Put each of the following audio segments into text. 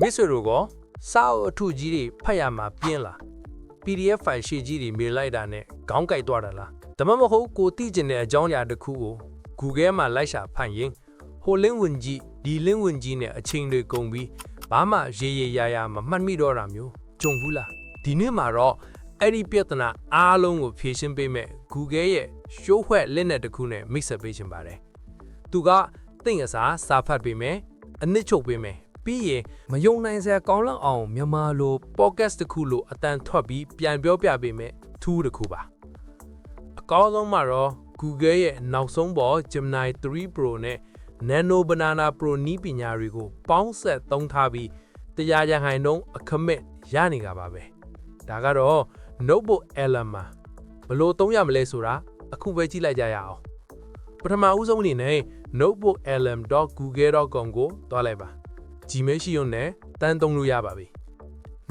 မိတ်ဆွေတို့ကစာအုပ်အထုကြီးတွေဖတ်ရမှာပြင်းလား PDF ဖိုင်ရှည်ကြီးတွေမေးလိုက်တာနဲ့ခေါင်းကိုက်သွားတာလားဒါမှမဟုတ်ကိုသိကျင်တဲ့အကြောင်းအရာတစ်ခုကို Google မှာလိုက်ရှာဖတ်ရင်ဟိုလင်းဝင်ကြီးဒီလင်းဝင်ကြီးနဲ့အချိန်တွေကုန်ပြီးဘာမှရေရေရာရာမမှတ်မိတော့တာမျိုးကြုံဘူးလားဒီနေ့မှာတော့အဲ့ဒီပြဿနာအားလုံးကိုဖြေရှင်းပေးမဲ့ Google ရဲ့ရှိုးခွက်လက်နက်တစ်ခုနဲ့မိတ်ဆက်ပေးချင်ပါတယ်သူကသိင္ကစားစာဖတ်ပေးမယ်အနစ်ချုပ်ပေးမယ် ပြီးရင်မယုံနိုင်စရာကောင်းလောက်အောင်မြန်မာလို podcast တစ်ခုလိုအတန်ထွက်ပြီးပြန်ပြောပြပေးမယ်ထူးတစ်ခုပါအကောင်းဆုံးမှာတော့ Google ရဲ့နောက်ဆုံးပေါ် Gemini 3 Pro နဲ့ Nano Banana Pro နည်းပညာတွေကို ပေါင်းဆက်သုံးထားပြီးတရားရဟိုင်နှုန်းအခမဲ့ရနေကြပါပဲဒါကတော့ Notebook LM မှာဘယ်လို့သုံးရမလဲဆိုတာအခုပဲကြည့်လိုက်ကြရအောင်ပထမဦးဆုံးအနေနဲ့ notebooklm.google.com ကိုတွားလိုက်ပါ Gmail ရှိုံနဲ့တန်းသုံးလို့ရပါပြီ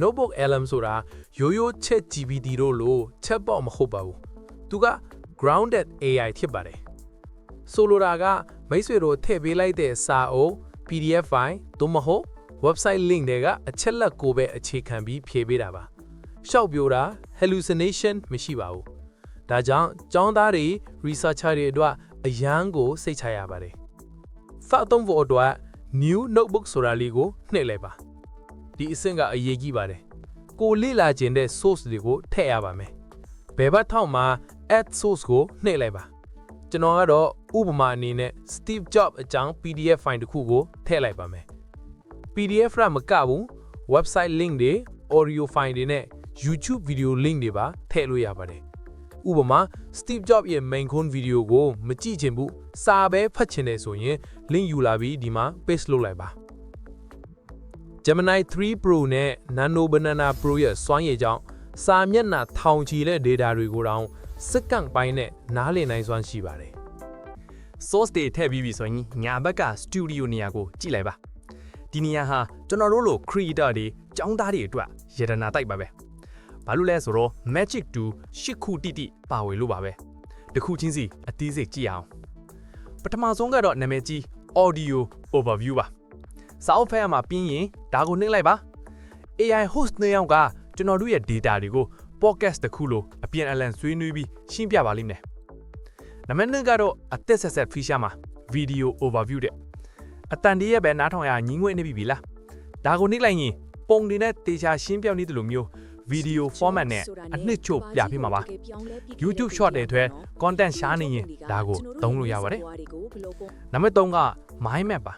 Notebook LM ဆိုတာရိုးရိုးချက် GPT တို့လို့ချက်ပေါ့မဟုတ်ပါဘူးသူက grounded AI ဖြစ်ပါတယ်ဆိုလိုတာကမိတ်ဆွေတို့ထည့်ပေးလိုက်တဲ့စာအုပ် PDF ဖိုင်သို့မဟုတ် website link တွေကအချက်လက်ကိုပဲအခြေခံပြီးဖြည့်ပေးတာပါရှောက်ပြိုတာ hallucination မရှိပါဘူးဒါကြောင့်ကျောင်းသားတွေ researcher တွေအတွက်အရန်ကိုစိတ်ချရပါတယ်စအသုံးဖို့အတွက် new notebook ဆိုတာလေးကိုနှိပ်လိုက်ပါဒီအဆင့်ကအရေးကြီးပါတယ်ကိုလေ့လာခြင်းတဲ့ source တွေကိုထည့်ရပါမယ်ဘယ်ဘက်ထောက်မှာ add source ကိုနှိပ်လိုက်ပါကျွန်တော်ကတော့ဥပမာအနေနဲ့ Steve Jobs အကြောင်း PDF file တစ်ခုကိုထည့်လိုက်ပါမယ် PDF ရမကဘူး website link တွေ audio file တွေနဲ့ YouTube video link တွေပါထည့်လို့ရပါတယ် ဥပမာ Steve Jobs ရဲ့ main con video ကိုမကြည့်ချင်ဘူးစာပဲဖတ်ချင်တယ်ဆိုရင် link ယူလာပြီးဒီမှာ paste လုပ်လိုက်ပါ Gemini 3 Pro နဲ့ Nano Banana Pro ရဲ့စွမ်းရည်ကြောင့်စာမျက်နှာထောင်ချီတဲ့ data တွေကိုတောင်စက္ကန့်ပိုင်းနဲ့နားလည်နိုင်စွမ်းရှိပါတယ် source တွေထည့်ပြီးပြီဆိုရင်ညာဘက်က studio နေရာကိုကြည့်လိုက်ပါဒီနေရာဟာကျွန်တော်တို့လို creator တွေចောင်းသားတွေအတွက်ရတနာတိုက်ပါပဲ ဘာလို့လဲဆိုတော့ magic 2ရှစ်ခုတိတိပါဝေလို့ပါပဲတစ်ခုချင်းစီအသေးစိတ်ကြည့်အောင်ပထမဆုံးကတော့နာမည်ကြီး audio overview ပါစာအုပ်ဖတ်ရမှာပြင်းရင်ဒါကိုနှိပ်လိုက်ပါ AI host နှစ်ယောက်ကကျွန်တော်တို့ရဲ့ data တွေကို podcast တစ်ခုလိုအပြန်အလှန်ဆွေးနွေးပြီးရှင်းပြပါလိမ့်မယ်နံပါတ်2ကတော့အသက်ဆက်ဆက် feature မှာ video overview တဲ့အတန်တည်းရဲ့ပဲနားထောင်ရညီငွေ့နေပြီလားဒါကိုနှိပ်လိုက်ရင်ပုံတွေနဲ့တေချာရှင်းပြနေတယ်လို့မျိုး video format နဲ့အနှစ်ချုပ်ပြပေးမှာပါ YouTube short တွေအတွက် content ရှားနေရင်ဒါကိုသုံးလို့ရပါတယ်နံပါတ်3က mind map ပါ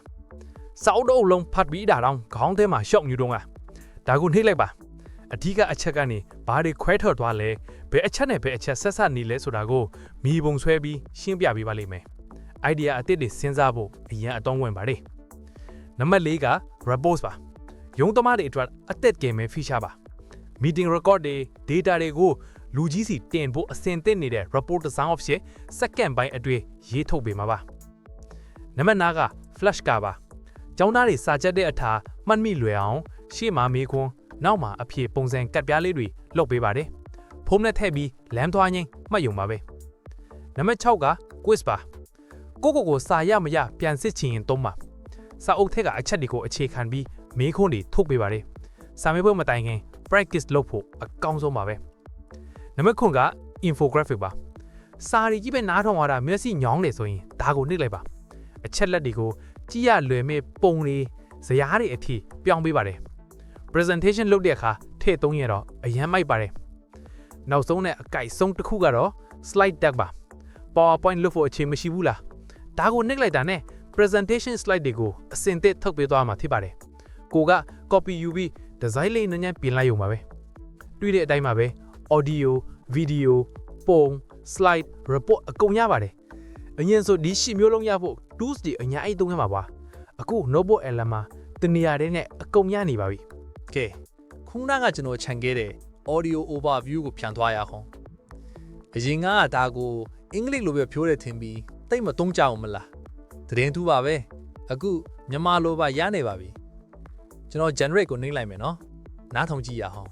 စောက်တော့လုံးဖတ်ပြီးတာတော့ခေါင်းထဲမှာရှော့ညူတော့ကဒါကိုနှိပ်လိုက်ပါအဓိကအချက်ကနေဘာတွေခွဲထွက်သွားလဲဘယ်အချက်နဲ့ဘယ်အချက်ဆက်ဆက်နေလဲဆိုတာကိုမိပုံဆွဲပြီးရှင်းပြပေးပါလိမ့်မယ် idea အသစ်တွေစဉ်းစားဖို့အရင်အတောင်းဝင်ပါတယ်နံပါတ်၄က reports ပါရုံးသမားတွေအတွက်အသက်ကင်မဲ့ feature ပါ meeting record တွေ data တွေကိုလူကြီးစီတင်ဖို့အဆင်သင့်နေတဲ့ report design option စက္ကန့်ပိုင်းအတွင်းရေးထုတ်ပေးမှာပါနံပါတ်၅က flash ကပါကျောင်းသားတွေစာချက်တဲ့အထာမှတ်မိလွယ်အောင်ရှေ့မှာမေးခွန်းနောက်မှာအဖြေပုံစံကတ်ပြားလေးတွေလုပ်ပေးပါတယ်ဖုန်းနဲ့ထည့်ပြီးလမ်းသွားချင်းမှတ်ယုံပါပဲနံပါတ်6က quiz ပါကိုကိုကိုစာရမရပြန်စစ်ချင်ရင်သုံးပါစာအုပ်ထက်ကအချက်တွေကိုအခြေခံပြီးမေးခွန်းတွေထုတ်ပေးပါတယ်စာမေးပွဲမတိုင်ခင် practice လုပ်ဖို့အကောင်းဆုံးပါပဲနံပါတ်9က infographic ပါစာရီကြီးပဲနားထောင်ရတာမျက်စိညောင်းတယ်ဆိုရင်ဒါကိုနှိပ်လိုက်ပါအချက်လက်တွေကိုကြည့်ရလွယ်မဲ့ပုံတွေဇယားတွေအထိပြောင်းပေးပါတယ် presentation လုပ်တဲ့အခါထည့်သုံးရတော့အရန်မိုက်ပါတယ်နောက်ဆုံးနဲ့အကြိုက်ဆုံးတစ်ခုကတော့ slide deck ပါ PowerPoint လုပ်ဖို့အချိန်မရှိဘူးလားဒါကိုနှိပ်လိုက်တာနဲ့ presentation slide တွေကိုအစင်သစ်ထုတ်ပေးသွားမှာဖြစ်ပါတယ်ကိုက copy ယူပြီး design လေးနည်းနည်းပြင်လိုက်ရုံပါပဲတွေ့တဲ့အတိုင်းပါပဲ audio video ပုံ slide report အကုန်ရပါတယ်အရင်ဆိုဒီရှစ်မျိုးလုံးရဖို့ tools တွေအများကြီးသုံးရမှာပါအခု notebook LM မှာတနေရာတဲ့နဲ့အကုန်ရနေပါပြီကဲခုနကကျွန်တော်ခြံခဲ့တဲ့ audio overview ကိုပြန်သွားရအောင်အရင်ကဒါကိုအင်္ဂလိပ်လိုပဲပြောတယ်ထင်ပြီးတိတ်မသုံးကြအောင်မလားသတင်းတူပါပဲအခုမြန်မာလိုပါရနေပါပြီ ကျွန်တော် generate ကိုနှိမ့်လိုက်မယ်နော်နားထောင်ကြည့်ရအောင်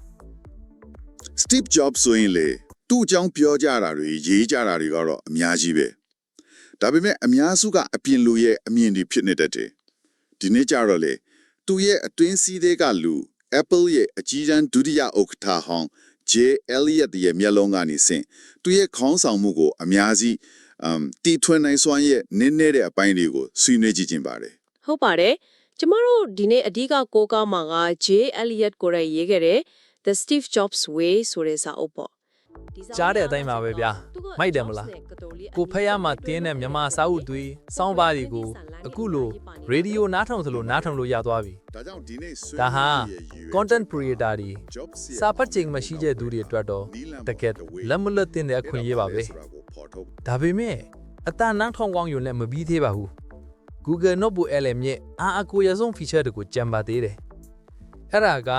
Steve Jobs ဆိုရင်လေသူ့အကြောင်းပြောကြတာတွေရေးကြတာတွေကတော့အများကြီးပဲဒါပေမဲ့အများစုကအပြင်လူရဲ့အမြင်တွေဖြစ်နေတတ်တယ်ဒီနေ့ကျတော့လေသူ့ရဲ့အတွင်းစည်းသေးကလူ Apple ရဲ့အကြီးတန်းဒုတိယဥက္ကဋ္ဌဟောင်း J. Elliot ရဲ့မျက်လုံးကနေဆင်သူ့ရဲ့ခေါင်းဆောင်မှုကိုအများကြီးအမ်တီထွင်နိုင်စွမ်းရဲ့နင်းနေတဲ့အပိုင်းတွေကိုဆွေးနွေးကြည့်ခြင်းပါတယ်ဟုတ်ပါတယ် ကျမတို့ဒီနေ့အဓိကကိုးကားမှာက J Elliot ကိုရရေးခဲ့တဲ့ The Steve Jobs Way ဆိုတဲ့စာအုပ်ပေါ့ဒီစာအုပ်ကြားတဲ့အတိုင်းပါပဲဗျာမိုက်တယ်မလားကိုဖက်ရမှာတင်းတဲ့မြန်မာစာအုပ်တွေစောင်းပါးတွေကိုအခုလိုရေဒီယိုနားထောင်သလိုနားထောင်လို့ရသွားပြီဒါကြောင့်ဒီနေ့ဆွေးဒါဟာနွေးရဲ့ရည်ရွယ်ချက် content creator တွေ Jobs ရဲ့စာပတ်ချိန်မရှိတဲ့သူတွေအတွက်တော့တကယ်လက်မလွတ်တင်တဲ့အခွင့်အရေးပါပဲဆိုတာကိုဖော်ထုတ်ဒါပေမဲ့အတန်နန်းထောင်ကောင်းယူနဲ့မပြီးသေးပါဘူး Google Notebook LM ရဲ့အာအကိုရဆုံး feature တကိုကြံပါသေးတယ်အဲ့ဒါက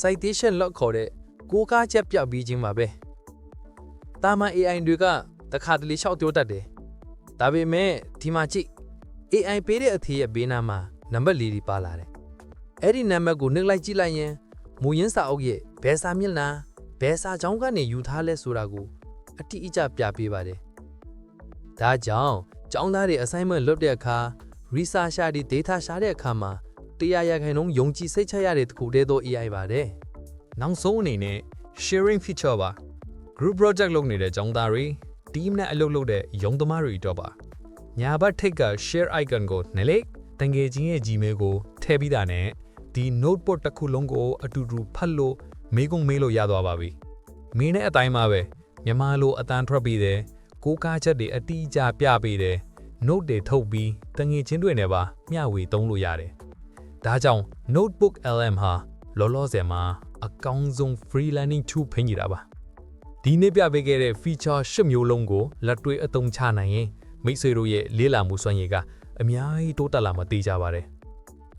citation lock ခေါ်တဲ့ကိုးကားချက်ပြပြီးခြင်းပါပဲတာမန် AI တွေကတခါတလေလျှောက်ပြောတတ်တယ်ဒါပေမဲ့ဒီမှာကြည့် AI ပေးတဲ့အထေရဲ့ဘေးနားမှာနံပါတ်လေးတွေပါလာတယ်အဲ့ဒီနံပါတ်ကိုနှိပ်လိုက်ကြည့်လိုက်ရင်မူရင်းစာအုပ်ရဲ့ဘယ်စာမျက်နှာဘယ်စာကြောင်းကနေယူထားလဲဆိုတာကိုအတိအကျပြပေးပါတယ်ဒါကြောင့်ကျောင်းသားတွေ assignment လုပ်တဲ့အခါ researcher တွေ data ရှာတဲ့အခါမှာတရားရခိုင်နှုန်းယုံကြည်စိတ်ချရတဲ့တစ်ခုတည်းသော AI ပါတယ်နောက်ဆုံးအနေနဲ့ sharing feature ပါ group project လုပ်နေတဲ့ကျောင်းသားတွေ team နဲ့အလုပ်လုပ်တဲ့ရုံးသမားတွေတော့ပါညာဘက်ထိပ်က share icon ကိုနှလိတငယ်ချင်းရဲ့ Gmail ကိုထည့်ပြီးတာနဲ့ဒီ notebook တစ်ခုလုံးကိုအတူတူဖတ်လို့မေးခွန်းမေးလို့ရသွားပါပြီမင်းနဲ့အတိုင်းပါပဲမြန်မာလိုအတန်ထွက်ပြီးတယ်ကိုးကားချက်တွေအတိအကျပြပေးတယ် note တွေထုတ်ပြီးတငယ်ချင်းတွေနဲ့ပါမျှဝေသုံးလို့ရတယ်ဒါကြောင့် notebook LM ဟာလောလောဆယ်မှာအကောင်းဆုံး free learning tool ဖိနေကြတာပါဒီနေ့ပြပေးခဲ့တဲ့ feature ၈မျိုးလုံးကိုလက်တွေ့အသုံးချနိုင်ရင်မိတ်ဆွေတို့ရဲ့လေ့လာမှုစွမ်းရည်ကအများကြီးတိုးတက်လာမှသိကြပါတယ်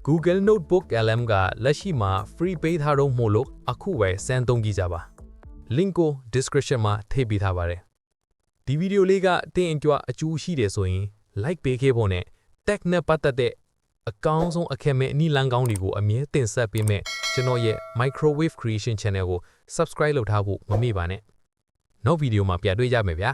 Google Notebook LM ကလက်ရှိမှာ free ပေးထားတော့မို့လို့အခုပဲစမ်းသုံးကြည့်ကြပါ link ကို description မှာထည့်ပေးထားပါတယ်ဒီဗီဒီယိုလေးကတင်းအကြွအကျိုးရှိတယ်ဆိုရင် like ပေးခဲ့ဖို့နဲ့ tech နဲ့ပတ်သက်တဲ့အကောင်းဆုံးအခက်မဲ့အနည်းလမ်းကောင်းတွေကိုအမြဲတင်ဆက်ပေးမဲ့ကျွန်တော်ရဲ့ microwave creation channel ကို subscribe လုပ်ထားဖို့မမေ့ပါနဲ့နောက်ဗီဒီယိုမှာပြန်တွေ့ကြမယ်ဗျာ